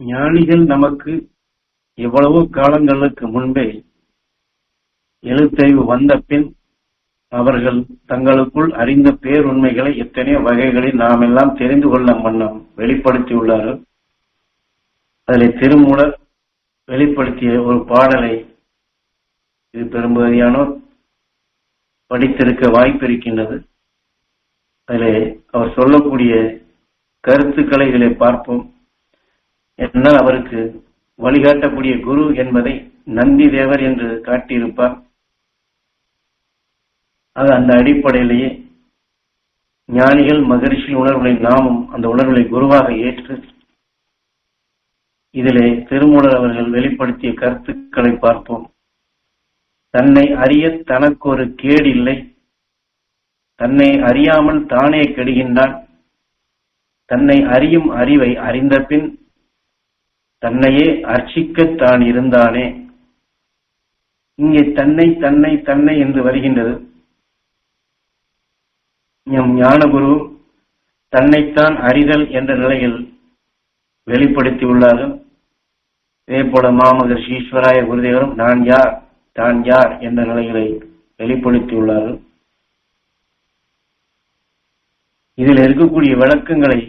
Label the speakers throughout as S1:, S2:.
S1: ஞானிகள் நமக்கு எவ்வளவோ காலங்களுக்கு முன்பே எழுத்தறிவு வந்த பின் அவர்கள் தங்களுக்குள் அறிந்த பேருண்மைகளை எத்தனையோ வகைகளில் நாம் எல்லாம் தெரிந்து கொள்ள வண்ணம் வெளிப்படுத்தியுள்ளார்கள். அதில் திருமூலர் வெளிப்படுத்திய ஒரு பாடலை இது பெரும்பகுதியானோர் படித்திருக்க வாய்ப்பு இருக்கின்றது அதிலே அவர் சொல்லக்கூடிய கருத்துக்களை இதிலே பார்ப்போம். என்னால் அவருக்கு வழிகாட்டக்கூடிய குரு என்பதை நந்தி தேவர் என்று காட்டியிருப்பார். அது அந்த அடிப்படையிலேயே ஞானிகள் மகரிஷி உணர்வுகளை நாமும் அந்த உணர்வுகளை குருவாக ஏற்று இதிலே திருமூலர் அவர்கள் வெளிப்படுத்திய கருத்துக்களை பார்ப்போம். தன்னை அறிய தனக்கு ஒரு கேடு இல்லை தன்னை அறியாமல் தானே கெடுகின்றான். தன்னை அறியும் அறிவை அறிந்த பின் தன்னையே அர்ச்சிக்கத் தான் இருந்தானே. இங்கே தன்னை தன்னை தன்னை என்று வருகின்றது. எம் ஞானகுரு தன்னைத்தான் அறிதல் என்ற நிலையில் வெளிப்படுத்தியுள்ளார்கள். இதே போல மாமகர் ஈஸ்வராய குருதேவரும் நான் யார் தான் யார் என்ற நிலைகளை வெளிப்படுத்தியுள்ளார்கள். இதில் இருக்கக்கூடிய விளக்கங்களை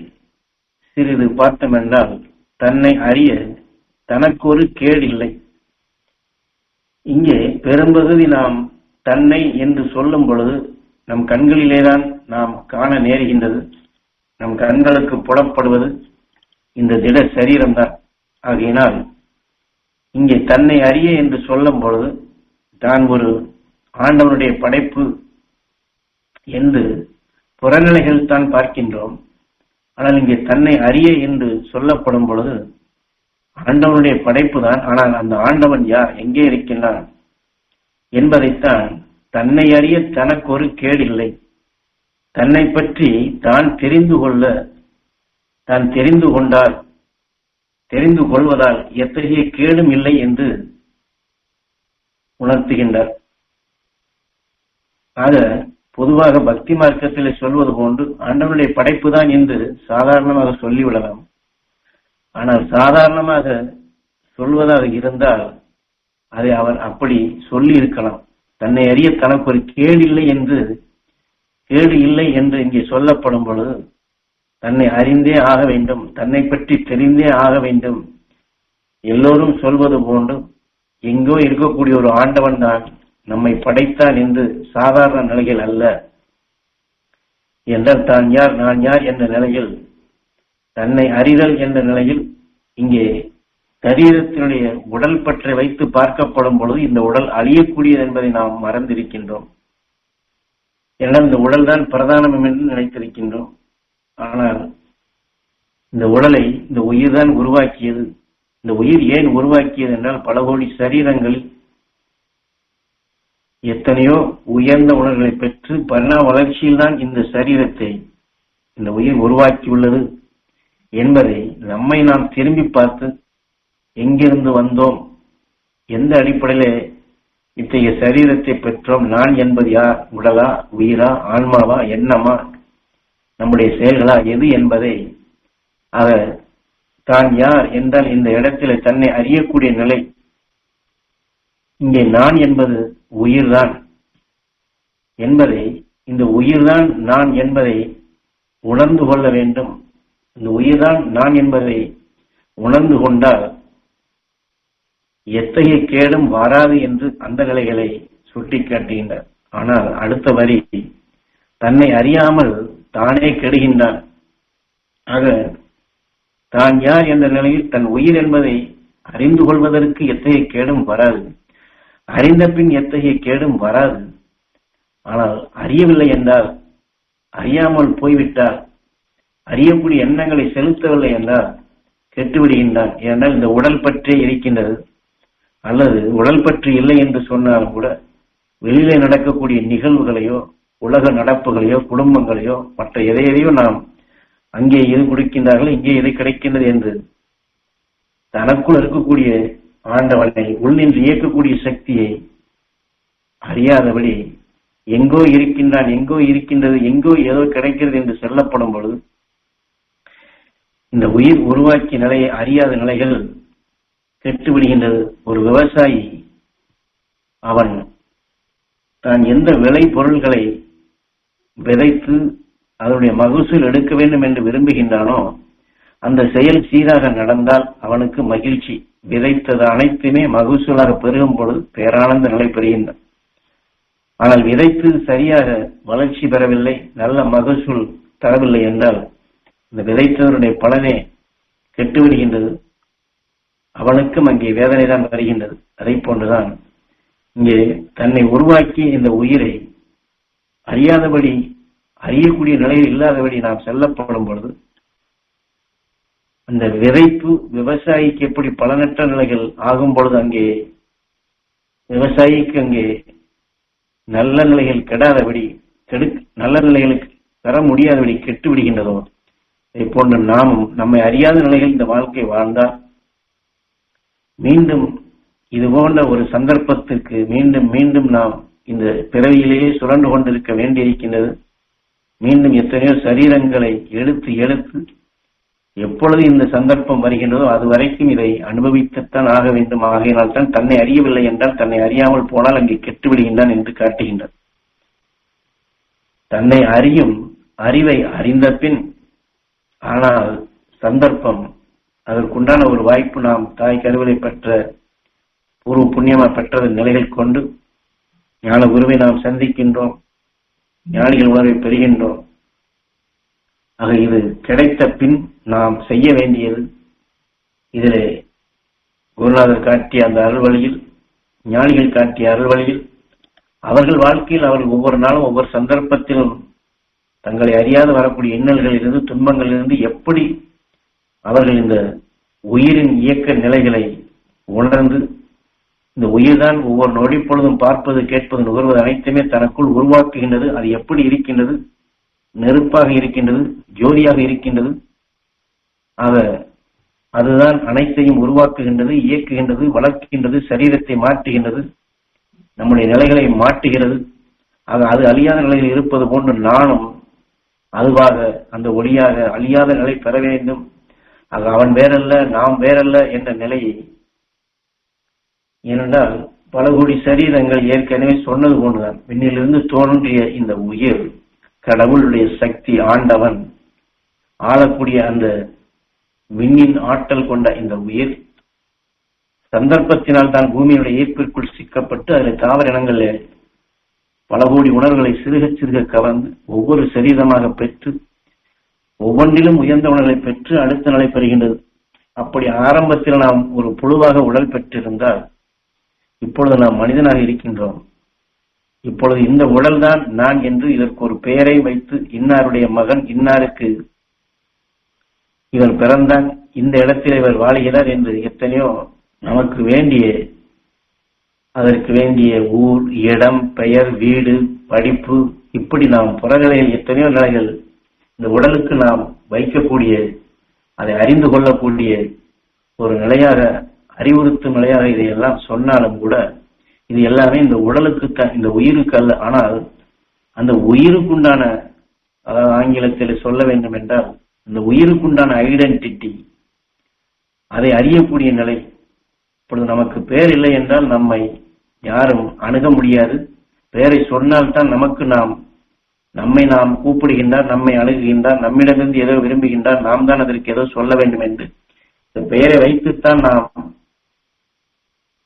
S1: சிறிது பார்த்தோம் என்றால் தன்னை அறிய தனக்கு ஒரு கேடு இல்லை இங்கே பெரும்பகுதி நாம் தன்னை என்று சொல்லும் பொழுது நம் கண்களிலேதான் நாம் காண நேருகின்றது. நம் கண்களுக்கு புலப்படுவது இந்த திட சரீரம்தான். ஆகையினால் இங்கே தன்னை அறிய என்று சொல்லும் பொழுது தான் ஒரு ஆண்டவனுடைய படைப்பு என்று புறநிலைகள் தான் பார்க்கின்றோம். ஆனால் இங்கே தன்னை அறிய என்று சொல்லப்படும் பொழுது ஆண்டவனுடைய படைப்பு தான் ஆனால் அந்த ஆண்டவன் யார்? எங்கே இருக்கின்றான்? என்பதைத்தான் தன்னை அறிய தனக்கு ஒரு கேடில்லை. தன்னை பற்றி தான் தெரிந்து கொள்ள தான் தெரிந்து கொண்டால் தெரிந்து கொள்வதால் எத்தகைய கேடும் இல்லை என்று உணர்த்துகின்றார். ஆக பொதுவாக பக்தி மார்க்கத்தில் சொல்வது போன்று ஆண்டவனுடைய படைப்பு தான் என்று சாதாரணமாக சொல்லிவிடலாம். ஆனால் சாதாரணமாக சொல்வதாக இருந்தால் அதை அவர் அப்படி சொல்லி இருக்கலாம் தன்னை அறிய தனக்கு ஒரு கேடு இல்லை என்று கேடு இல்லை என்று இங்கே சொல்லப்படும் பொழுது தன்னை அறிந்தே ஆக வேண்டும் தன்னை பற்றி தெரிந்தே ஆக வேண்டும். எல்லோரும் சொல்வது போன்று எங்கோ இருக்கக்கூடிய ஒரு ஆண்டவன் தான் நம்மை படைத்தான் என்று சாதாரண நிலையில் அல்ல. என்றால் தான் யார் நான் யார் என்ற நிலையில் தன்னை அறிதல் என்ற நிலையில் இங்கே சரீரத்தினுடைய உடல் பற்றி வைத்து பார்க்கப்படும் பொழுது இந்த உடல் அழியக்கூடியது என்பதை நாம் மறந்திருக்கின்றோம். ஏன்னா இந்த உடல் தான் பிரதானம் என்று நினைத்திருக்கின்றோம். ஆனால் இந்த உடலை இந்த உயிர் தான் உருவாக்கியது. இந்த உயிர் ஏன் உருவாக்கியது என்றால் பல கோடி சரீரங்களில் எத்தனையோ உயர்ந்த உணர்வுகளை பெற்று பரிணாம வளர்ச்சியில் தான் இந்த சரீரத்தை இந்த உயிர் உருவாக்கியுள்ளது என்பதை நம்மை நாம் திரும்பி பார்த்து எங்கிருந்து வந்தோம் எந்த அடிப்படையில இத்தகைய சரீரத்தை பெற்றோம் நான் என்பது யார் உடலா உயிரா ஆன்மாவா எண்ணமா நம்முடைய செயல்களா எது என்பதை அவர் தான் யார் என்றால் இந்த இடத்திலே தன்னை அறியக்கூடிய நிலை இங்கே நான் என்பது உயிர்தான் என்பதை இந்த உயிர்தான் நான் என்பதை உணர்ந்து கொள்ள வேண்டும். இந்த உயிர்தான் நான் என்பதை உணர்ந்து கொண்டால் எத்தகைய கேடும் வராது என்று அந்த நிலைகளை சுட்டிக்காட்டுகின்றார். ஆனால் அடுத்த வரி தன்னை அறியாமல் தானே கெடுகின்றான் ஆக தான் யார் என்ற நிலையில் தன் உயிர் என்பதை அறிந்து கொள்வதற்கு எத்தகைய கேடும் வராது. அறிந்த பின் எத்தகைய கேடும் வராது. ஆனால் அறியவில்லை என்றால் அறியாமல் போய்விட்டால் அறியக்கூடிய எண்ணங்களை செலுத்தவில்லை என்றால் கெட்டுவிடுகின்றான். ஏனென்றால் இந்த உடல் பற்றே இருக்கின்றது. அல்லது உடல் பற்றி இல்லை என்று சொன்னாலும் கூட வெளியிலே நடக்கக்கூடிய நிகழ்வுகளையோ உலக நடப்புகளையோ குடும்பங்களையோ மற்ற எதை எதையோ நாம் அங்கே இது கொடுக்கின்றார்கள் இங்கே இது கிடைக்கின்றது என்று தனக்குள் இருக்கக்கூடிய ஆண்டவனை உள்ளின்று இயக்கக்கூடிய சக்தியை அறியாதபடி எங்கோ இருக்கின்றான் எங்கோ இருக்கின்றது எங்கோ ஏதோ கிடைக்கிறது என்று சொல்லப்படும் பொழுது இந்த உயிர் உருவாக்கிய நிலையை அறியாத நிலைகள் கெட்டு விடுகின்றது ஒரு விவசாயி அவன் தான் எந்த விளை பொருள்களை விதைத்து அதனுடைய மகசூல் எடுக்க வேண்டும் என்று விரும்புகின்றானோ அந்த செயல் சீராக நடந்தால் அவனுக்கு மகிழ்ச்சி. விதைத்தது அனைத்துமே மகசூலாக பெருகும் பொழுது பேரானந்த நிலை பெறுகின்றான். ஆனால் விதைத்து சரியாக வளர்ச்சி பெறவில்லை நல்ல மகசூல் தரவில்லை என்றால் இந்த விதைத்தவருடைய பலனே கெட்டுவிடுகின்றது. அவனுக்கும் அங்கே வேதனை தான் வருகின்றது. அதை போன்றுதான் இங்கே தன்னை உருவாக்கி இந்த உயிரை அறியாதபடி அறியக்கூடிய நிலையில் இல்லாதபடி நாம் செல்லப்படும் பொழுது அந்த விதைப்பு விவசாயிக்கு எப்படி பலனற்ற நிலைகள் ஆகும் பொழுது அங்கே விவசாயிக்கு அங்கே நல்ல நிலைகள் கெடாதபடி கெடு நல்ல நிலைகளுக்கு பெற முடியாதபடி கெட்டு விடுகின்றதோ இதை போன்று நாமும் நம்மை அறியாத நிலையில் இந்த வாழ்க்கை வாழ்ந்தால் மீண்டும் இது போன்ற ஒரு சந்தர்ப்பத்திற்கு மீண்டும் மீண்டும் நாம் இந்த பிறவியிலேயே சுரண்டு கொண்டிருக்க வேண்டியிருக்கின்றது. மீண்டும் எத்தனையோ சரீரங்களை எடுத்து எடுத்து எப்பொழுது இந்த சந்தர்ப்பம் வருகின்றதோ அது வரைக்கும் இதை அனுபவித்துத்தான் ஆக வேண்டும். ஆகையினால் தான் தன்னை அறியவில்லை என்றால் தன்னை அறியாமல் போனால் அங்கே கெட்டு விடுகின்றான் என்று காட்டுகின்றது தன்னை அறியும் அறிவை அறிந்த பின் ஆனால் சந்தர்ப்பம் அதற்குண்டான ஒரு வாய்ப்பு நாம் தாய் கருவலை பெற்ற பூர்வ புண்ணியமா பெற்றது நிலைகள் கொண்டு ஞான குருவை நாம் சந்திக்கின்றோம் ஞானிகள் உணர்வை பெறுகின்றோம். ஆக இது கிடைத்த பின் நாம் செய்ய வேண்டியது இதிலே குருநாதர் காட்டிய அந்த அருள்வழியில் ஞானிகள் காட்டிய அருள்வழியில் அவர்கள் வாழ்க்கையில் அவர்கள் ஒவ்வொரு நாளும் ஒவ்வொரு சந்தர்ப்பத்திலும் தங்களை அறியாது வரக்கூடிய இன்னல்களிலிருந்து துன்பங்களிலிருந்து எப்படி அவர்கள் இந்த உயிரின் இயக்க நிலைகளை உணர்ந்து இந்த உயிர்தான் ஒவ்வொரு நொடி பொழுதும் பார்ப்பது கேட்பது நுகர்வது அனைத்துமே தனக்குள் உருவாக்குகின்றது. அது எப்படி இருக்கின்றது? நெருப்பாக இருக்கின்றது ஜோதியாக இருக்கின்றது. ஆக அதுதான் அனைத்தையும் உருவாக்குகின்றது இயக்குகின்றது வளர்க்கின்றது சரீரத்தை மாற்றுகின்றது. நம்முடைய நிலைகளை மாற்றுகிறது. ஆக அது அழியாத நிலையில் இருப்பது போன்று நானும் அதுவாக அந்த ஒளியாக அழியாத நிலை பெற வேண்டும். ஆக அவன் வேறல்ல நாம் வேறல்ல என்ற நிலையை ஏனென்றால் பல கோடி சரீரங்கள் ஏற்கனவே சொன்னது போன்றுதான். விண்ணிலிருந்து தோன்றிய இந்த உயிர் கடவுளுடைய சக்தி ஆண்டவன் ஆளக்கூடிய அந்த விண்ணின் ஆற்றல் கொண்ட இந்த உயிர் சந்தர்ப்பத்தினால் தான் பூமியுடைய ஈர்ப்பிற்குள் சிக்கப்பட்டு அதில் தாவர இனங்களில் பல கோடி உணர்வுகளை சிறுக சிறுக கவர்ந்து ஒவ்வொரு சரீரமாக பெற்று ஒவ்வொன்றிலும் உயர்ந்த உணர்வை பெற்று அடுத்த நிலை பெறுகின்றது. அப்படி ஆரம்பத்தில் நாம் ஒரு புழுவாக உடல் பெற்றிருந்தால் இப்பொழுது நாம் மனிதனாக இருக்கின்றோம். இப்பொழுது இந்த உடல்தான் நான் என்று இதற்கு ஒரு பெயரை வைத்து இன்னாருடைய மகன் இன்னாருக்கு இவர் பிறந்தான் இந்த இடத்தில் இவர் வாழுகிறார் என்று எத்தனையோ நமக்கு வேண்டிய அதற்கு வேண்டிய ஊர் இடம் பெயர் வீடு படிப்பு இப்படி நாம் புறநிலையில் எத்தனையோ நிலைகள் இந்த உடலுக்கு நாம் வைக்கக்கூடிய அதை அறிந்து கொள்ளக்கூடிய ஒரு நிலையாக அறிவுறுத்தும் நிலையாக இதையெல்லாம் சொன்னாலும் கூட இது எல்லாமே இந்த உடலுக்கு தான் இந்த உயிருக்கு அல்ல. ஆனால் அந்த உயிருக்குண்டான அதாவது ஆங்கிலத்தில் சொல்ல வேண்டும் என்றால் இந்த உயிருக்குண்டான ஐடென்டிட்டி அதை அறியக்கூடிய நிலை இப்பொழுது நமக்கு பேர் இல்லை என்றால் நம்மை யாரும் அணுக முடியாது. பெயரை சொன்னால்தான் நமக்கு நாம் நம்மை நாம் கூப்பிடுகின்றார் நம்மை அணுகுகின்றார் நம்மிடமிருந்து ஏதோ விரும்புகின்றார் நாம் தான் அதற்கு ஏதோ சொல்ல வேண்டும் என்று. இந்த பெயரை வைத்துத்தான் நாம்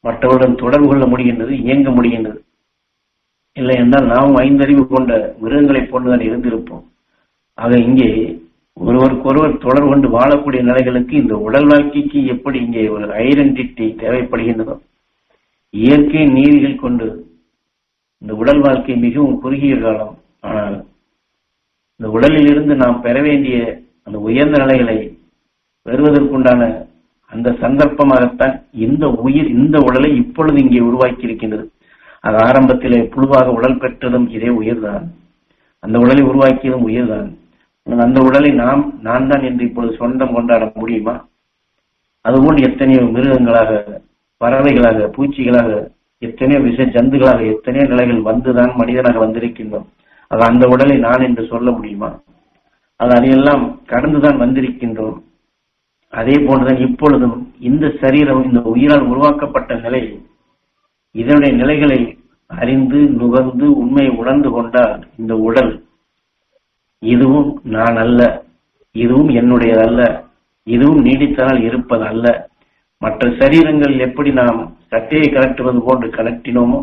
S1: மற்றவருடன் தொடர்பு கொள்ள முடிகின்றது இயங்க முடிகின்றது. இல்லை என்றால் நாம் ஐந்தறிவு கொண்ட மிருகங்களைப் போன்றுதான் இருந்திருப்போம். ஆக இங்கே ஒருவருக்கொருவர் தொடர்பு கொண்டு வாழக்கூடிய நிலைகளுக்கு இந்த உடல் வாழ்க்கைக்கு எப்படி இங்கே ஒரு ஐடென்டிட்டி தேவைப்படுகின்றதோ இயற்கை நீதிகள் கொண்டு இந்த உடல் வாழ்க்கை மிகவும் குறுகிய காலம். ஆனால் இந்த உடலில் இருந்து நாம் பெற வேண்டிய அந்த உயர்ந்த நிலைகளை பெறுவதற்குண்டான அந்த சந்தர்ப்பமாகத்தான் இந்த உயிர் இந்த உடலை இப்பொழுது இங்கே உருவாக்கி இருக்கின்றது அது ஆரம்பத்திலே புழுவாக உடல் பெற்றதும் இதே உயிர்தான். அந்த உடலை உருவாக்கியதும் உயிர்தான். அந்த உடலை நாம் நான் தான் என்று இப்பொழுது சொந்தம் கொண்டாட முடியுமா? அதுபோல் எத்தனையோ மிருகங்களாக பறவைகளாக பூச்சிகளாக எத்தனையோ விஷ ஜந்துகளாக எத்தனையோ நிலைகள் வந்துதான் மனிதனாக வந்திருக்கின்றோம். அது அந்த உடலை நான் என்று சொல்ல முடியுமா? அது அதையெல்லாம் கடந்துதான் வந்திருக்கின்றோம். அதே போன்றுதான் இப்பொழுதும் இந்த சரீரம் இந்த உயிரால் உருவாக்கப்பட்ட நிலை இதனுடைய நிலைகளை அறிந்து நுகர்ந்து உண்மையை உணர்ந்து கொண்டால் இந்த உடல் இதுவும் நான் அல்ல இதுவும் என்னுடையதல்ல இதுவும் நீடித்தனால் இருப்பது அல்ல. மற்ற சரீரங்கள் எப்படி நாம் சட்டையை கலட்டுவது போன்று கலட்டினோமோ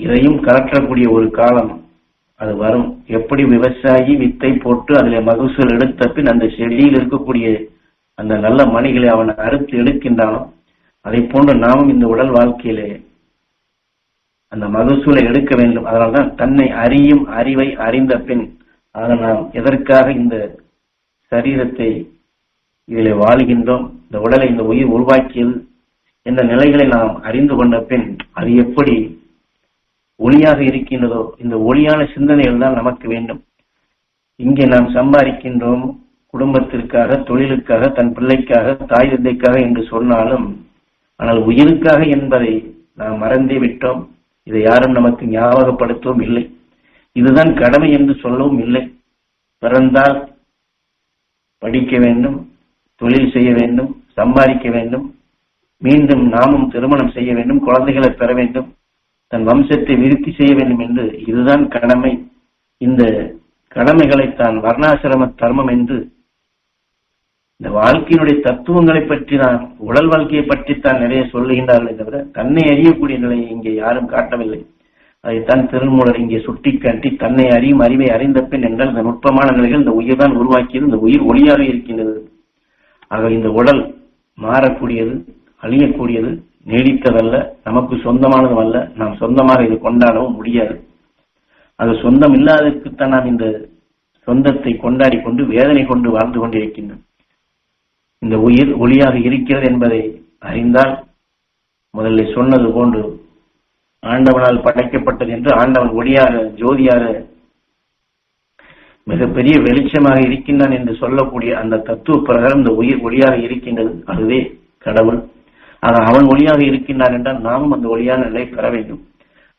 S1: இதையும் கலற்றக்கூடிய ஒரு காலம் அது வரும். எப்படி விவசாயி வித்தை போட்டு அதில் மகசூல் எடுத்த பின் அந்த செடியில் இருக்கக்கூடிய அந்த நல்ல மணிகளை அவன் அறுத்து எடுக்கின்றானோ? அதை போன்று நாமும் இந்த உடல் வாழ்க்கையிலே அந்த மகசூலை எடுக்க வேண்டும். அதனால்தான் தன்னை அறியும் அறிவை அறிந்த பின் ஆக நாம் எதற்காக இந்த சரீரத்தை இதில் வாழ்கின்றோம்? இந்த உடலை இந்த உயிர் உருவாக்கியது என்ற நிலைகளை நாம் அறிந்து கொண்ட பின் அது எப்படி ஒளியாக இருக்கின்றதோ? இந்த ஒளியான சிந்தனைகள் தான் நமக்கு வேண்டும். இங்கே நாம் சம்பாதிக்கின்றோம். குடும்பத்திற்காக தொழிலுக்காக தன் பிள்ளைக்காக தாய் தந்தைக்காக என்று சொன்னாலும் ஆனால் உயிருக்காக என்பதை நாம் மறந்தே விட்டோம். இதை யாரும் நமக்கு ஞாபகப்படுத்தவும் இல்லை. இதுதான் கடமை என்று சொல்லவும் இல்லை. பிறந்தால் படிக்க வேண்டும் தொழில் செய்ய வேண்டும் சம்பாதிக்க வேண்டும் மீண்டும் நாமும் திருமணம் செய்ய வேண்டும் குழந்தைகளை பெற வேண்டும் தன் வம்சத்தை விருத்தி செய்ய வேண்டும் என்று இதுதான் கடமை. இந்த கடமைகளை தான் வர்ணாசிரம தர்மம் என்று இந்த வாழ்க்கையினுடைய தத்துவங்களை பற்றி தான் உடல் வாழ்க்கையை பற்றித்தான் நிறைய சொல்லுகின்றார்களே தவிர தன்னை அறியக்கூடிய நிலையை இங்கே யாரும் காட்டவில்லை. அதைத்தான் திருமூலர் இங்கே சுட்டிக்காட்டி தன்னை அறியும் அறிவை அறிந்த பின் என்றால் இந்த நுட்பமான நிலைகள் இந்த உயிர் தான் உருவாக்கியது இந்த உயிர் ஒளியாக இருக்கின்றது. ஆக இந்த உடல் மாறக்கூடியது அழியக்கூடியது நீடித்ததல்ல நமக்கு சொந்தமானதும் அல்ல நாம் சொந்தமாக இது கொண்டாடவும் முடியாது. அது சொந்தம் இல்லாததுக்குத்தான் நாம் இந்த சொந்தத்தை கொண்டாடி கொண்டு வேதனை கொண்டு வாழ்ந்து கொண்டிருக்கின்றோம். இந்த உயிர் ஒளியாக இருக்கிறது என்பதை அறிந்தால் முதல்ல சொன்னது போன்று ஆண்டவனால் படைக்கப்பட்டது என்று ஆண்டவன் ஒளியாக ஜோதியாக மிகப்பெரிய வெளிச்சமாக இருக்கின்றான் என்று சொல்லக்கூடிய அந்த தத்துவ பிரகாரம் இந்த உயிர் ஒளியாக இருக்கின்றது. அதுவே கடவுள். ஆக அவன் ஒளியாக இருக்கின்றான் என்றால் நாமும் அந்த ஒளியான நிலை பெற வேண்டும்.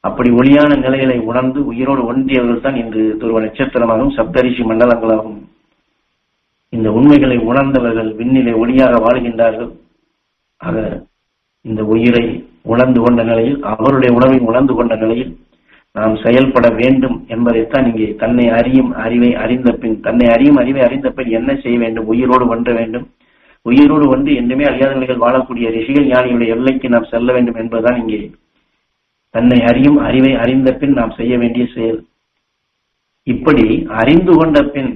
S1: அப்படி ஒளியான நிலைகளை உணர்ந்து உயிரோடு ஒன்றியவர்கள் தான் இன்று துருவ நட்சத்திரமாகவும் சப்தரிஷி மண்டலங்களாகவும் இந்த உண்மைகளை உணர்ந்தவர்கள் விண்ணிலே ஒளியாக வாழ்கின்றார்கள். ஆக இந்த உயிரை உணர்ந்து கொண்ட நிலையில் அவருடைய உணவை உணர்ந்து கொண்ட நிலையில் நாம் செயல்பட வேண்டும் என்பதைத்தான் இங்கே தன்னை அறியும் அறிவை அறிந்த பின் தன்னை அறியும் அறிவை அறிந்த பின் என்ன செய்ய வேண்டும்? உயிரோடு ஒன்ற வேண்டும். உயிரோடு ஒன்று என்றுமே அழியாத நிலைகள் வாழக்கூடிய ரிஷிகள் ஞானியுடைய எல்லைக்கு நாம் செல்ல வேண்டும் என்பதுதான் இங்கே. தன்னை அறியும் அறிவை அறிந்த பின் நாம் செய்ய வேண்டிய செயல். இப்படி அறிந்து கொண்ட பின்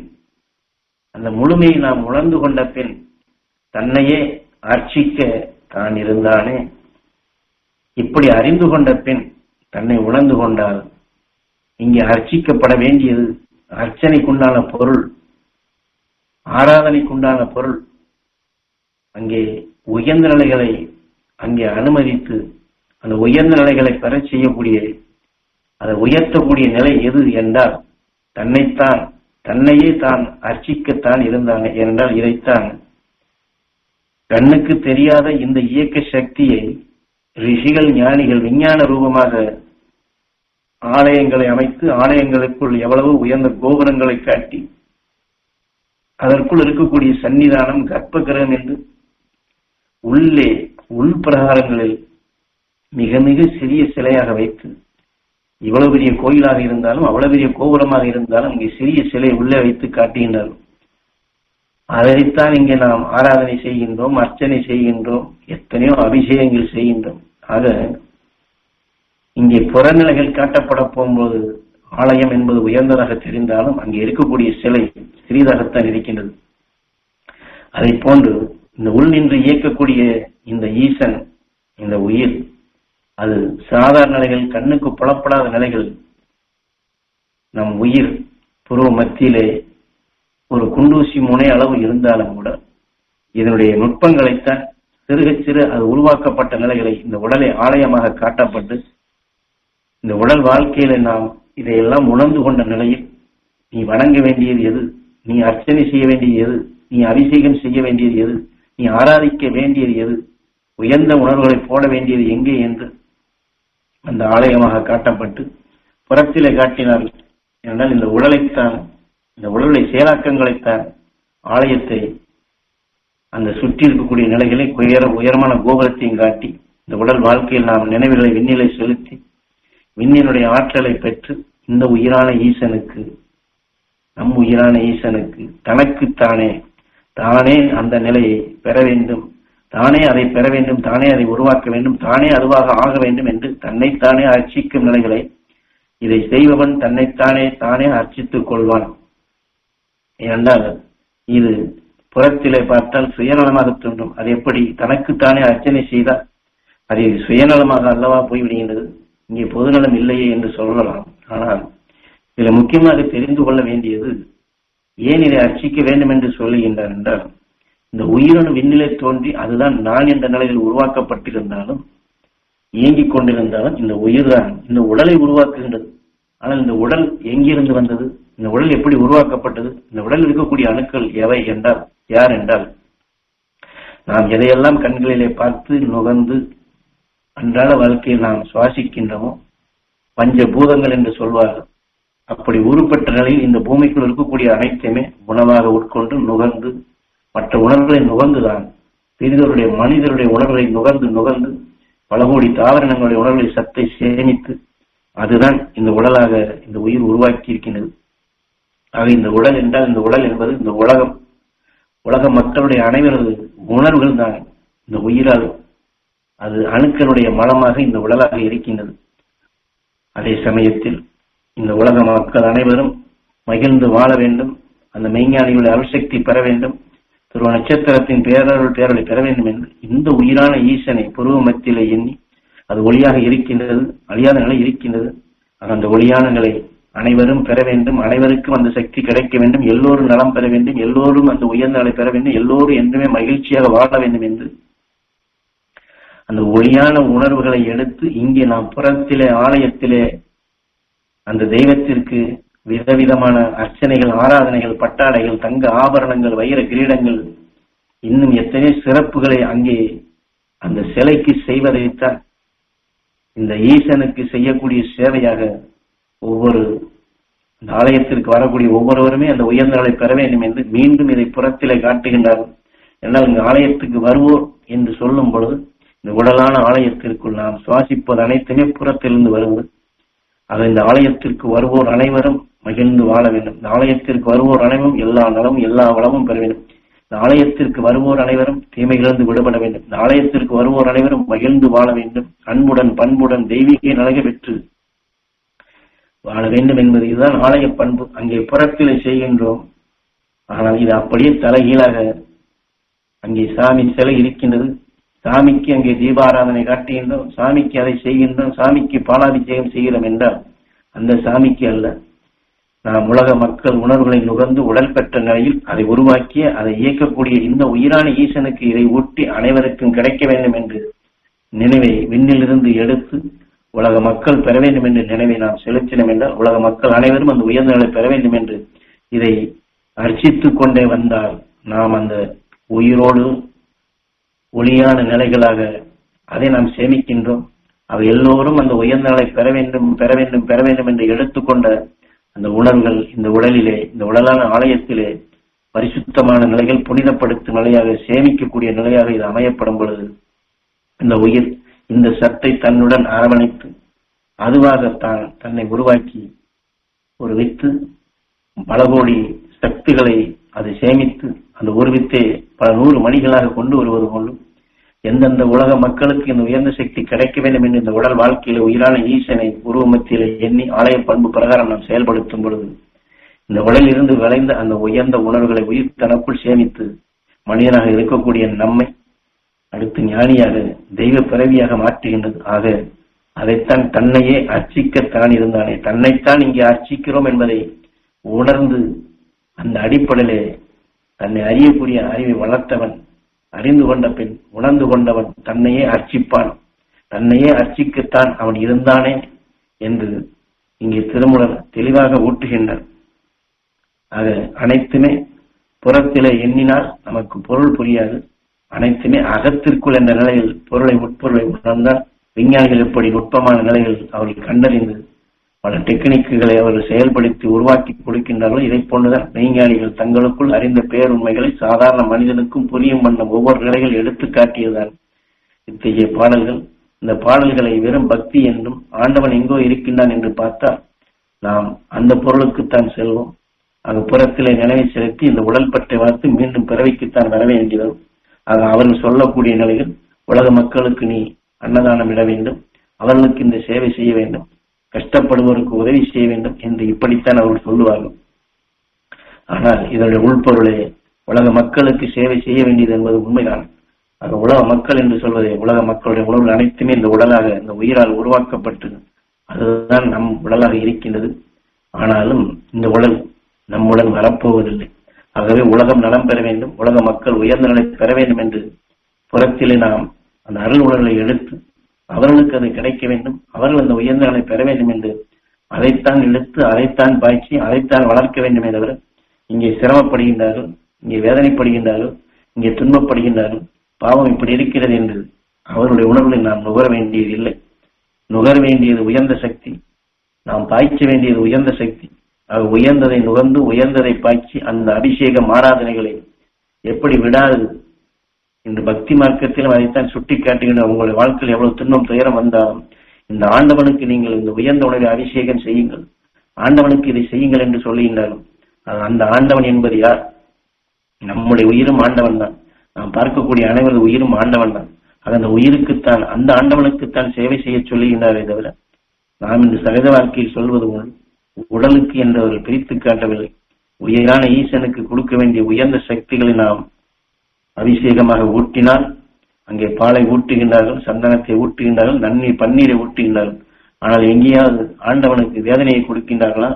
S1: அந்த முழுமையை நாம் உணர்ந்து கொண்ட பின் தன்னையே அர்ச்சிக்க தான் இருந்தானே? இப்படி அறிந்து கொண்ட பின் தன்னை உணர்ந்து கொண்டால் இங்கே அர்ச்சிக்கப்பட வேண்டியது அர்ச்சனைக்குண்டான பொருள் ஆராதனைக்குண்டான பொருள். அங்கே உயர்ந்த நிலைகளை அங்கே அனுமதித்து அந்த உயர்ந்த நிலைகளை பெற செய்யக்கூடிய அதை உயர்த்தக்கூடிய நிலை எது என்றால் தன்னைத்தான் தன்னையே தான் அர்ச்சிக்கத்தான் இருந்தாங்க என்றால் இதைத்தான் கண்ணுக்கு தெரியாத இந்த இயக்க சக்தியை ரிஷிகள் ஞானிகள் விஞ்ஞான ரூபமாக ஆலயங்களை அமைத்து ஆலயங்களுக்குள் எவ்வளவு உயர்ந்த கோபுரங்களை காட்டி அதற்குள் இருக்கக்கூடிய சன்னிதானம் கர்ப்ப கிரகம் என்று உள்ளே உள் பிரகாரங்களில் மிக மிக சிறிய சிலையாக வைத்து இவ்வளவு பெரிய கோயிலாக இருந்தாலும் அவ்வளவு பெரிய கோபுரமாக இருந்தாலும் இங்கே சிறிய சிலை உள்ளே வைத்து காட்டுகின்றார்கள் அதைத்தான் இங்கே நாம் ஆராதனை செய்கின்றோம் அர்ச்சனை செய்கின்றோம் எத்தனையோ அபிஷேகங்கள் செய்கின்றோம். ஆக இங்கே புறநிலைகள் காட்டப்பட போகும்போது ஆலயம் என்பது உயர்ந்ததாக தெரிந்தாலும் அங்கே இருக்கக்கூடிய சிலை சிறிதாகத்தான் இருக்கின்றது. அதை போன்று இந்த உள் நின்று இயக்கக்கூடிய இந்த ஈசன் இந்த உயிர் அது சாதாரண நிலைகள் கண்ணுக்கு புலப்படாத நிலைகள். நம் உயிர் புருவ மத்தியிலே ஒரு குண்டூசி முனை அளவு இருந்தாலும் கூட இதனுடைய நுட்பங்களைத்தான் சிறுக சிறு அது உருவாக்கப்பட்ட நிலைகளை இந்த உடலை ஆலயமாக காட்டப்பட்டு இந்த உடல் வாழ்க்கையில நாம் இதையெல்லாம் உணர்ந்து கொண்ட நிலையில் நீ வணங்க வேண்டியது எது? நீ அர்ச்சனை செய்ய வேண்டியது எது? நீ அபிஷேகம் செய்ய வேண்டியது எது? நீ ஆராதிக்க வேண்டியது எது? உயர்ந்த உணர்வுகளை போட வேண்டியது எங்கே என்று அந்த ஆலயமாக காட்டப்பட்டு புறத்திலே காட்டினார்கள். என்றால் இந்த உடலைத்தான் இந்த உடலுடைய செயலாக்கங்களைத்தான் ஆலயத்தை அந்த சுற்றி இருக்கக்கூடிய நிலைகளை உயர உயரமான கோபுரத்தையும் காட்டி இந்த உடல் வாழ்க்கையில் நாம் நினைவுகளை விண்ணிலை செலுத்தி விண்ணினுடைய ஆற்றலை பெற்று இந்த உயிரான ஈசனுக்கு நம் உயிரான ஈசனுக்கு தனக்குத்தானே தானே அந்த நிலையை பெற வேண்டும். தானே அதை பெற வேண்டும் தானே அதை உருவாக்க வேண்டும் தானே அதுவாக ஆக வேண்டும் என்று தன்னைத்தானே அர்ச்சிக்கும் நிலைகளை இதை செய்பவன் தன்னைத்தானே தானே அர்ச்சித்துக் கொள்வான். ஏனென்றால் இது புறத்திலே பார்த்தால் சுயநலமாக தோன்றும். அது எப்படி? தனக்குத்தானே அர்ச்சனை செய்தால் அது சுயநலமாக அல்லவா போய்விடுகின்றது? இங்கே பொதுநலம் இல்லையே என்று சொல்லலாம். ஆனால் இதில் முக்கியமாக தெரிந்து கொள்ள வேண்டியது ஏன் இதை அர்ச்சிக்க வேண்டும் என்று சொல்லுகின்றார் என்றால் இந்த உயிரணு விண்ணிலை தோன்றி அதுதான் நான் என்ற நிலையில் உருவாக்கப்பட்டிருந்தாலும் இயங்கிக் கொண்டிருந்தாலும் இந்த உயிர் தான் இந்த உடலை உருவாக்குகின்றது. ஆனால் இந்த உடல் எங்கிருந்து வந்தது? இந்த உடல் எப்படி உருவாக்கப்பட்டது? இந்த உடலில் இருக்கக்கூடிய அணுக்கள் எவை என்றால் யார் என்றால் நாம் எதையெல்லாம் கண்களிலே பார்த்து நுகர்ந்து அன்றாட வாழ்க்கையில் நாம் சுவாசிக்கின்றோமோ பஞ்ச பூதங்கள் என்று சொல்வார்கள் அப்படி உருப்பட்ட நிலையில் இந்த பூமிக்குள் இருக்கக்கூடிய அனைத்தையுமே உணவாக உட்கொண்டு நுகர்ந்து மற்ற உணர்வுகளை நுகர்ந்துதான் பெரிதருடைய மனிதருடைய உணர்வுகளை நுகர்ந்து நுகர்ந்து பல கோடி தாவரங்களுடைய உணர்வுகளை சத்தை சேமித்து அதுதான் இந்த உடலாக இந்த உயிர் உருவாக்கி இருக்கின்றது ஆக இந்த உடல் என்றால் இந்த உடல் என்பது இந்த உலகம். உலக மக்களுடைய அனைவரது உணர்வுகள் தான் இந்த உயிரால். அது அணுக்களுடைய மலமாக இந்த உடலாக இருக்கின்றது. அதே சமயத்தில் இந்த உலக மக்கள் அனைவரும் மகிழ்ந்து வாழ வேண்டும். அந்த மெய்ஞானிகளுடைய அருள்சக்தி பெற வேண்டும். துருவ நட்சத்திரத்தின் பேரருள் பேரலை பெற வேண்டும் என்று இந்த உயிரான ஈசனை புருவ மத்தியிலே எண்ணி அது ஒளியாக இருக்கின்றது அழியாத நிலை இருக்கின்றது. அந்த ஒளியான நிலை அனைவரும் பெற வேண்டும் அனைவருக்கும் அந்த சக்தி கிடைக்க வேண்டும் எல்லோரும் நலம் பெற வேண்டும் எல்லோரும் அந்த உயர்ந்த நிலை பெற வேண்டும் எல்லோரும் என்றுமே மகிழ்ச்சியாக வாழ வேண்டும் என்று. அந்த ஒளியான உணர்வுகளை எடுத்து இங்கே நாம் புறத்திலே ஆலயத்திலே அந்த தெய்வத்திற்கு விதவிதமான அர்ச்சனைகள் ஆராதனைகள் பட்டாடைகள் தங்க ஆபரணங்கள் வைர கிரீடங்கள் இன்னும் எத்தனை சிறப்புகளை அங்கே அந்த சிலைக்கு செய்வதைத்தான் இந்த ஈசனுக்கு செய்யக்கூடிய சேவையாக ஒவ்வொரு இந்த ஆலயத்திற்கு வரக்கூடிய ஒவ்வொருவருமே அந்த உயர்ந்தலை பெற வேண்டும் என்று மீண்டும் இதை புறத்திலே காட்டுகின்றார்கள் என்றால் இங்கு ஆலயத்துக்கு வருவோர் என்று சொல்லும் பொழுது இந்த உடலான ஆலயத்திற்குள் நாம் சுவாசிப்பது அனைத்துமே புறத்திலிருந்து வருவது. ஆக இந்த ஆலயத்திற்கு வருவோர் அனைவரும் மகிழ்ந்து வாழ வேண்டும். இந்த ஆலயத்திற்கு வருவோர் அனைவரும் எல்லா நலமும் எல்லா வளமும் பெற வேண்டும். இந்த ஆலயத்திற்கு வருவோர் அனைவரும் தீமைகளிலிருந்து விடுபட வேண்டும். இந்த ஆலயத்திற்கு வருவோர் அனைவரும் மகிழ்ந்து வாழ வேண்டும். அன்புடன் பண்புடன் தெய்வீக நலக பெற்று வாழ வேண்டும் என்பது இதுதான் ஆலய பண்பு. அங்கே புறத்திலே செய்கின்றோம். ஆனால் இது அப்படியே தலைகீழாக அங்கே சாமி சிலை இருக்கின்றது. சாமிக்கு அங்கே தீபாராதனை காட்டுகின்றோம். சாமிக்கு அதை செய்கின்றோம். சாமிக்கு பாலாபிஷேகம் செய்கிறோம் என்றால் அந்த சாமிக்கு அல்ல. உலக மக்கள் உணர்வுகளை நுகர்ந்து உடல் பெற்ற நிலையில் அதை உருவாக்கிய அதை இயக்கக்கூடிய இந்த உயிரான ஈசனுக்கு இதை ஊட்டி அனைவருக்கும் கிடைக்க வேண்டும் என்று நினைவை விண்ணிலிருந்து எடுத்து உலக மக்கள் பெற வேண்டும் என்ற நினைவை நாம் செலுத்தினோம் என்றால் உலக மக்கள் அனைவரும் அந்த உயர்ந்த நிலை பெற வேண்டும் என்று இதை அர்ச்சித்துக் கொண்டே வந்தால் நாம் அந்த உயிரோடு ஒளியான நிலைகளாக அதை நாம் சேமிக்கின்றோம். அவை எல்லோரும் அந்த உயர்ந்த நிலை பெற வேண்டும் பெற வேண்டும் பெற வேண்டும் என்று எடுத்துக்கொண்ட அந்த உணர்வுகள் இந்த உடலிலே இந்த உடலான ஆலயத்திலே பரிசுத்தமான நிலைகள் புனிதப்படுத்தும் நிலையாக சேமிக்கக்கூடிய நிலையாக இது அமையப்படும் பொழுது இந்த உயிர் இந்த சத்தை தன்னுடன் அரவணைத்து அதுவாகத்தான் தன்னை உருவாக்கி ஒரு வித்து பல கோடி சக்திகளை அது சேமித்து அந்த ஒரு வித்தை பல நூறு மணிகளாக கொண்டு வருவது போலும் எந்தெந்த உலக மக்களுக்கு இந்த உயர்ந்த சக்தி கிடைக்க வேண்டும் என்று இந்த உடல் வாழ்க்கையில உயிரான ஈசனை உருவமத்தியில எண்ணி ஆலய பண்பு பிரகாரம் நாம் செயல்படுத்தும் பொழுது இந்த உடலில் இருந்து விளைந்த அந்த உயர்ந்த உணர்வுகளை உயிர் தனக்குள் சேமித்து மனிதனாக இருக்கக்கூடிய நம்மை அடுத்து ஞானியாக தெய்வ பிறவியாக மாற்றுகின்றது. ஆக அதைத்தான் தன்னையே அர்ச்சிக்கத்தான் இருந்தானே. தன்னைத்தான் இங்கே அர்ச்சிக்கிறோம் என்பதை உணர்ந்து அந்த அடிப்படையிலே தன்னை அறியக்கூடிய அறிவை வளர்த்தவன் அறிந்து கொண்ட பின் உணர்ந்து கொண்டவன் தன்னையே அர்ச்சிப்பான். தன்னையே அர்ச்சிக்கத்தான் அவன் இருந்தானே என்று இங்கே திருமுடன் தெளிவாக ஊட்டுகின்றார். ஆக அனைத்துமே புறத்திலே எண்ணினால் நமக்கு பொருள் புரியாது. அனைத்துமே அகத்திற்குள் என்ற நிலையில் பொருளை உட்பொருளை உணர்ந்தால் விஞ்ஞானிகள் எப்படி நுட்பமான நிலையில் அவர்கள் கண்டறிந்து பல டெக்னிக்குகளை அவர்கள் செயல்படுத்தி உருவாக்கி கொடுக்கின்றார்கள் இதை போன்றுதான் மெய்ஞானிகள் தங்களுக்குள் அறிந்த பேருண்மைகளை சாதாரண மனிதனுக்கும் புரியும் வண்ணம் ஒவ்வொரு நிலைகள் எடுத்து காட்டியதுதான் இத்தகைய பாடல்கள் இந்த பாடல்களை வெறும் பக்தி என்றும் ஆண்டவன் எங்கோ இருக்கின்றான் என்று பார்த்தால் நாம் அந்த பொருளுக்குத்தான் செல்வோம். அங்கு புறத்திலே நினைவை செலுத்தி இந்த உடல் பற்றை வளர்த்து மீண்டும் பிறவிக்குத்தான் வர வேண்டியது ஆக அவர்கள் சொல்லக்கூடிய நிலையில் உலக மக்களுக்கு நீ அன்னதானம் இட வேண்டும். அவர்களுக்கு இந்த சேவை செய்ய வேண்டும். கஷ்டப்படுவோருக்கு உதவி செய்ய வேண்டும் என்று இப்படித்தான் அவர்கள் சொல்லுவார்கள். ஆனால் இதனுடைய உள்பொருளே உலக மக்களுக்கு சேவை செய்ய வேண்டியது என்பது உண்மைதான். ஆக உலக மக்கள் என்று சொல்வதே உலக மக்களுடைய உணவுகள் அனைத்துமே இந்த உடலாக இந்த உயிரால் உருவாக்கப்பட்டு அதுதான் நம் உடலாக இருக்கின்றது. ஆனாலும் இந்த உடல் நம்முடன் வரப்போவதில்லை. ஆகவே உலகம் நலம் பெற வேண்டும் உலக மக்கள் உயர்ந்த நிலை பெற வேண்டும் என்று புறத்திலே நாம் அந்த அருள் உணர்வை எடுத்து அவர்களுக்கு அது கிடைக்க வேண்டும். அவர்கள் அந்த உயர்ந்த பெற வேண்டும் என்று அதைத்தான் இழுத்து அதைத்தான் பாய்ச்சி அதைத்தான் வளர்க்க வேண்டுமே தவிர இங்கே சிரமப்படுகின்றார்கள் இங்கே வேதனைப்படுகின்றார்கள் இங்கே துன்பப்படுகின்றார்கள். பாவம் இப்படி இருக்கிறது என்று அவருடைய உணர்வுகளை நாம் நுகர வேண்டியது இல்லை. நுகர வேண்டியது உயர்ந்த சக்தி. நாம் பாய்ச்ச வேண்டியது உயர்ந்த சக்தி. அது உயர்ந்ததை நுகர்ந்து உயர்ந்ததை பாய்ச்சி அந்த அபிஷேக ஆராதனைகளை எப்படி விடாது இந்த பக்தி மார்க்கத்திலும் அதைத்தான் சுட்டி காட்டுகின்ற உங்களுடைய வாழ்க்கையில் எவ்வளவு துன்பம் துயரம் வந்தாலும் இந்த ஆண்டவனுக்கு நீங்கள் இந்த உயர்ந்த உணவை அபிஷேகம் செய்யுங்கள். ஆண்டவனுக்கு இதை செய்யுங்கள் என்று சொல்லுகின்றாலும் அந்த ஆண்டவன் என்பது யார்? நம்முடைய உயிரும் ஆண்டவன் தான் நாம் பார்க்கக்கூடிய அனைவரது உயிரும் ஆண்டவன் தான் அது அந்த உயிருக்குத்தான் அந்த ஆண்டவனுக்குத்தான் சேவை செய்ய சொல்லுகின்றாரே தவிர நாம் இந்த சகஜ வாழ்க்கையில் சொல்வது உடலுக்கு என்று அவர்கள் பிரித்து காட்டவில்லை. உயிரான ஈசனுக்கு கொடுக்க வேண்டிய உயர்ந்த சக்திகளை நாம் அபிஷேகமாக ஊட்டினால் அங்கே பாலை ஊட்டுகின்றார்கள் சந்தனத்தை ஊட்டுகின்றார்கள் நன்னீர் பன்னீரை ஊட்டுகின்றார்கள். ஆனால் எங்கேயாவது ஆண்டவனுக்கு வேதனையை கொடுக்கின்றார்களா?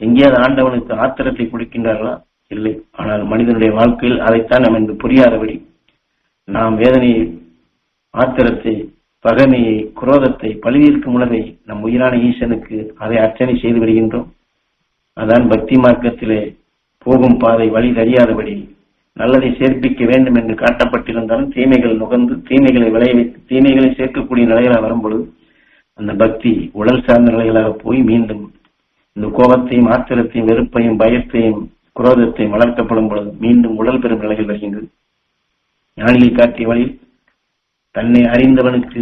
S1: எங்கேயாவது ஆண்டவனுக்கு ஆத்திரத்தை கொடுக்கின்றார்களா? இல்லை. ஆனால் மனிதனுடைய வாழ்க்கையில் அதைத்தான் நாம் என்று புரியாதபடி நாம் வேதனையை ஆத்திரத்தை பகைமையை குரோதத்தை பழிவிற்கும் உணவை நம் உயிரான ஈசனுக்கு அதை அர்ச்சனை செய்து வருகின்றோம். அதான் பக்தி மார்க்கத்திலே போகும் பாதை வழி தெரியாதபடி நல்லதை சேர்ப்பிக்க வேண்டும் என்று காட்டப்பட்டிருந்தாலும் தீமைகள் நுகர்ந்து தீமைகளை விளைவித்து தீமைகளை சேர்க்கக்கூடிய நிலைகளாக வரும்பொழுது அந்த பக்தி உடல் சார்ந்த நிலைகளாக போய் மீண்டும் இந்த கோபத்தையும் ஆத்திரத்தையும் வெறுப்பையும் பயத்தையும் குரோதத்தையும் வளர்க்கப்படும் பொழுது மீண்டும் உடல் பெறும் நிலைகள் வருகின்றது. ஞானிகள் காட்டிய வழியில் தன்னை அறிந்தவனுக்கு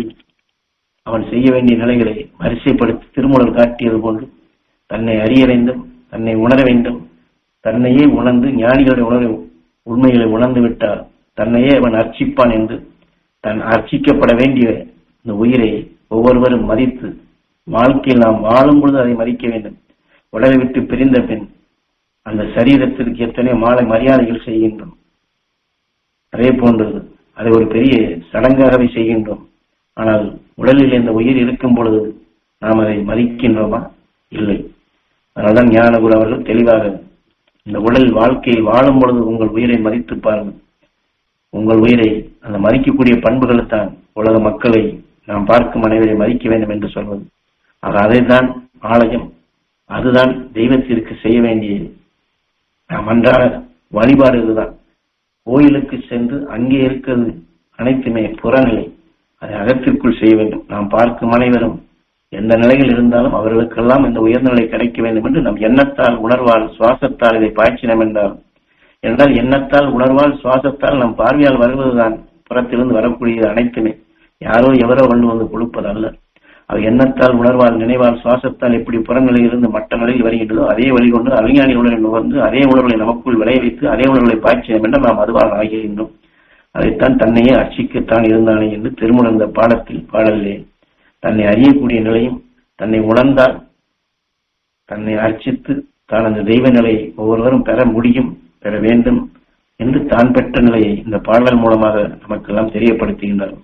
S1: அவன் செய்ய வேண்டிய நிலைகளை வரிசைப்படுத்தி திருமூலர் காட்டியது போன்று தன்னை அறிய வேண்டும் தன்னை உணர வேண்டும் தன்னையே உணர்ந்து ஞானிகளுடைய உணர்வை உண்மைகளை உணர்ந்து விட்டால் தன்னையே அவன் அர்ச்சிப்பான் என்று தன் அர்ச்சிக்கப்பட வேண்டிய இந்த உயிரை ஒவ்வொருவரும் மதித்து வாழ்க்கையில் நாம் வாழும் பொழுது அதை மதிக்க வேண்டும். உடலை விட்டு பிரிந்த பின் அந்த சரீரத்திற்கு எத்தனை மாலை மரியாதைகள் செய்கின்றோம். அதே போன்றது அதை ஒரு பெரிய சடங்காகவே செய்கின்றோம். ஆனால் உடலில் இந்த உயிர் இருக்கும் பொழுது நாம் அதை மதிக்கின்றோமா? இல்லை. அதனால்தான் ஞானகுரு அவர்கள் தெளிவாக இந்த உடல் வாழ்க்கையில் வாழும் பொழுது உங்கள் உயிரை மதித்து பாருங்கள். உங்கள் உயிரை அந்த மதிக்கக்கூடிய பண்புகளைத்தான் உலக மக்களை நாம் பார்க்கும் அனைவரை மதிக்க வேண்டும் என்று சொல்வது. ஆக அதைதான் ஆலயம் அதுதான் தெய்வத்திற்கு செய்ய வேண்டிய நாம் அன்றாட வழிபாடு இதுதான். கோயிலுக்கு சென்று அங்கே இருக்கிறது அனைத்துமே புறநிலை. அதை அகத்திற்குள் செய்ய வேண்டும். நாம் பார்க்கும் அனைவரும் எந்த நிலையில் இருந்தாலும் அவர்களுக்கெல்லாம் இந்த உயர்நிலை கிடைக்க வேண்டும் என்று நம் எண்ணத்தால் உணர்வால் சுவாசத்தால் இதை பாய்ச்சினம் என்றால் என்றால் எண்ணத்தால் உணர்வால் சுவாசத்தால் நம் பார்வையால் வருவதுதான் புறத்திலிருந்து வரக்கூடியது அனைத்துமே. யாரோ எவரோ கொண்டு வந்து கொடுப்பதல்ல அது எண்ணத்தால் உணர்வால் நினைவால் சுவாசத்தால் எப்படி புறநிலையிலிருந்து மற்ற நிலையில் வருகின்றதோ அதே வழி கொண்டு அறிஞானி உணர்வை நுகர்ந்து அதே உணர்வுகளை நமக்குள் விளைய வைத்து அதே உணர்வுகளை பாய்ச்சினம் என்று நாம் அதுவாக ஆகியிருந்தோம். அதைத்தான் தன்னையே அர்ச்சிக்கத்தான் இருந்தானே என்று திருமணந்த பாடத்தில் பாடலிலே தன்னை அறியக்கூடிய நிலையும் தன்னை உணர்ந்தால் தன்னை அர்ச்சித்து தான் அந்த தெய்வ நிலையை ஒவ்வொருவரும் பெற முடியும் பெற வேண்டும் என்று தான் பெற்ற நிலையை இந்த பாடல் மூலமாக நமக்கெல்லாம் தெரியப்படுத்துகின்றார்